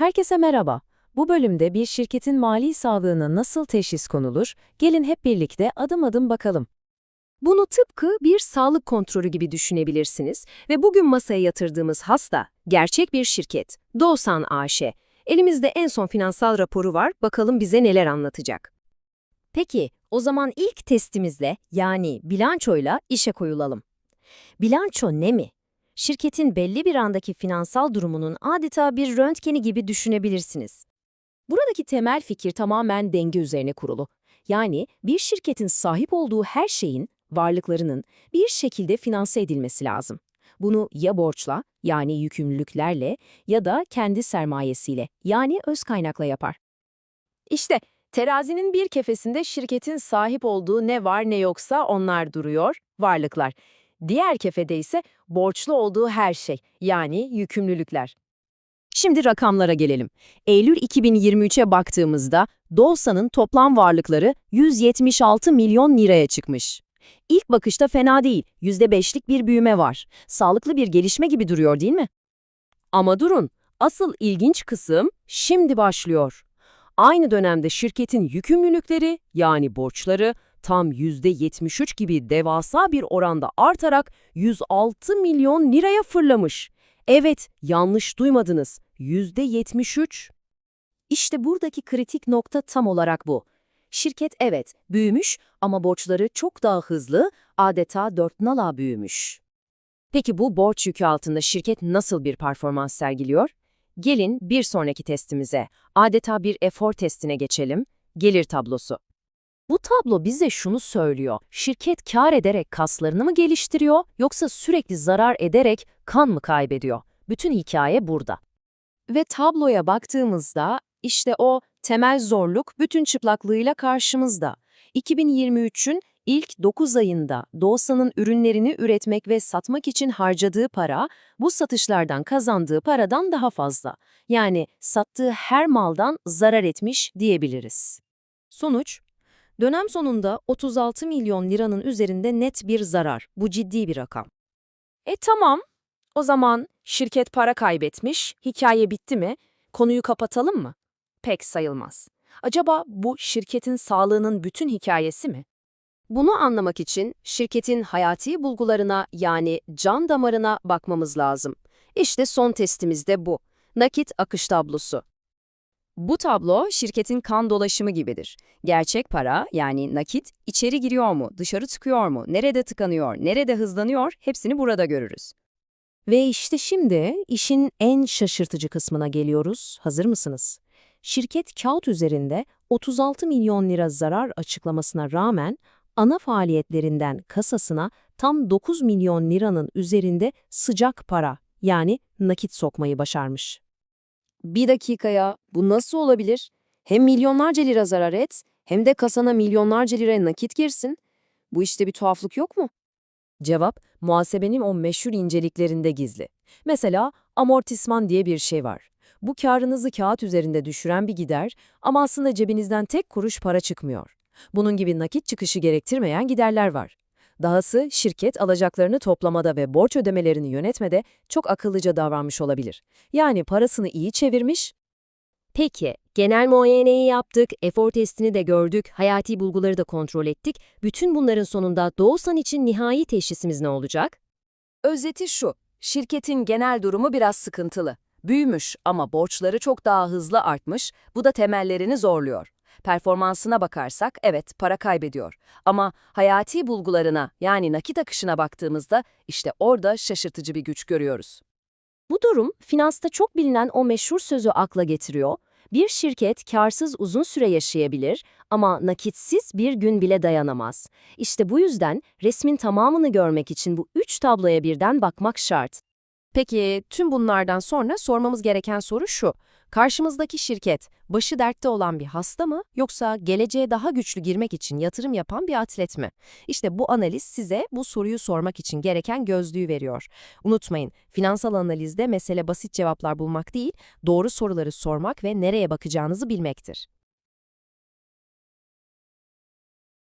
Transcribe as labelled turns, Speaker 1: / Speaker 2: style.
Speaker 1: Herkese merhaba. Bu bölümde bir şirketin mali sağlığına nasıl teşhis konulur? Gelin hep birlikte adım adım bakalım.
Speaker 2: Bunu tıpkı bir sağlık kontrolü gibi düşünebilirsiniz ve bugün masaya yatırdığımız hasta gerçek bir şirket, Doğusan AŞ. Elimizde en son finansal raporu var, bakalım bize neler anlatacak. Peki, o zaman ilk testimizle yani bilançoyla işe koyulalım. Bilanço ne mi? Şirketin belli bir andaki finansal durumunun adeta bir röntgeni gibi düşünebilirsiniz.
Speaker 1: Buradaki temel fikir tamamen denge üzerine kurulu. Yani bir şirketin sahip olduğu her şeyin, varlıklarının bir şekilde finanse edilmesi lazım. Bunu ya borçla, yani yükümlülüklerle ya da kendi sermayesiyle, yani öz kaynakla yapar.
Speaker 2: İşte terazinin bir kefesinde şirketin sahip olduğu ne var ne yoksa onlar duruyor, varlıklar. Diğer kefede ise borçlu olduğu her şey, yani yükümlülükler. Şimdi rakamlara gelelim. Eylül 2023'e baktığımızda Dolsa'nın toplam varlıkları 176 milyon liraya çıkmış. İlk bakışta fena değil, %5'lik bir büyüme var. Sağlıklı bir gelişme gibi duruyor değil mi? Ama durun, asıl ilginç kısım şimdi başlıyor. Aynı dönemde şirketin yükümlülükleri yani borçları tam %73 gibi devasa bir oranda artarak 106 milyon liraya fırlamış. Evet, yanlış duymadınız. %73.
Speaker 1: İşte buradaki kritik nokta tam olarak bu. Şirket evet büyümüş ama borçları çok daha hızlı, adeta dört nala büyümüş.
Speaker 2: Peki bu borç yükü altında şirket nasıl bir performans sergiliyor? Gelin bir sonraki testimize, adeta bir efor testine geçelim. Gelir tablosu. Bu tablo bize şunu söylüyor. Şirket kar ederek kaslarını mı geliştiriyor yoksa sürekli zarar ederek kan mı kaybediyor? Bütün hikaye burada. Ve tabloya baktığımızda işte o temel zorluk bütün çıplaklığıyla karşımızda. 2023'ün ilk 9 ayında Doğusan'ın ürünlerini üretmek ve satmak için harcadığı para, bu satışlardan kazandığı paradan daha fazla. Yani sattığı her maldan zarar etmiş diyebiliriz. Sonuç, dönem sonunda 36 milyon liranın üzerinde net bir zarar. Bu ciddi bir rakam. E tamam, o zaman şirket para kaybetmiş, hikaye bitti mi? Konuyu kapatalım mı? Pek sayılmaz. Acaba bu şirketin sağlığının bütün hikayesi mi? Bunu anlamak için şirketin hayati bulgularına yani can damarına bakmamız lazım. İşte son testimiz de bu. Nakit akış tablosu. Bu tablo şirketin kan dolaşımı gibidir. Gerçek para yani nakit içeri giriyor mu, dışarı çıkıyor mu, nerede tıkanıyor, nerede hızlanıyor hepsini burada görürüz.
Speaker 1: Ve işte şimdi işin en şaşırtıcı kısmına geliyoruz. Hazır mısınız? Şirket kağıt üzerinde 36 milyon lira zarar açıklamasına rağmen ana faaliyetlerinden kasasına tam 9 milyon liranın üzerinde sıcak para yani nakit sokmayı başarmış.
Speaker 2: Bir dakikaya bu nasıl olabilir? Hem milyonlarca lira zarar et hem de kasana milyonlarca lira nakit girsin. Bu işte bir tuhaflık yok mu? Cevap, muhasebenin o meşhur inceliklerinde gizli. Mesela amortisman diye bir şey var. Bu karınızı kağıt üzerinde düşüren bir gider ama aslında cebinizden tek kuruş para çıkmıyor. Bunun gibi nakit çıkışı gerektirmeyen giderler var. Dahası şirket alacaklarını toplamada ve borç ödemelerini yönetmede çok akıllıca davranmış olabilir. Yani parasını iyi çevirmiş. Peki, genel muayeneyi yaptık, efor testini de gördük, hayati bulguları da kontrol ettik. Bütün bunların sonunda Doğusan için nihai teşhisimiz ne olacak? Özeti şu, şirketin genel durumu biraz sıkıntılı. Büyümüş ama borçları çok daha hızlı artmış, bu da temellerini zorluyor. Performansına bakarsak evet para kaybediyor. Ama hayati bulgularına yani nakit akışına baktığımızda işte orada şaşırtıcı bir güç görüyoruz. Bu durum finansta çok bilinen o meşhur sözü akla getiriyor. Bir şirket karsız uzun süre yaşayabilir ama nakitsiz bir gün bile dayanamaz. İşte bu yüzden resmin tamamını görmek için bu üç tabloya birden bakmak şart. Peki tüm bunlardan sonra sormamız gereken soru şu. Karşımızdaki şirket başı dertte olan bir hasta mı yoksa geleceğe daha güçlü girmek için yatırım yapan bir atlet mi? İşte bu analiz size bu soruyu sormak için gereken gözlüğü veriyor. Unutmayın, finansal analizde mesele basit cevaplar bulmak değil, doğru soruları sormak ve nereye bakacağınızı bilmektir.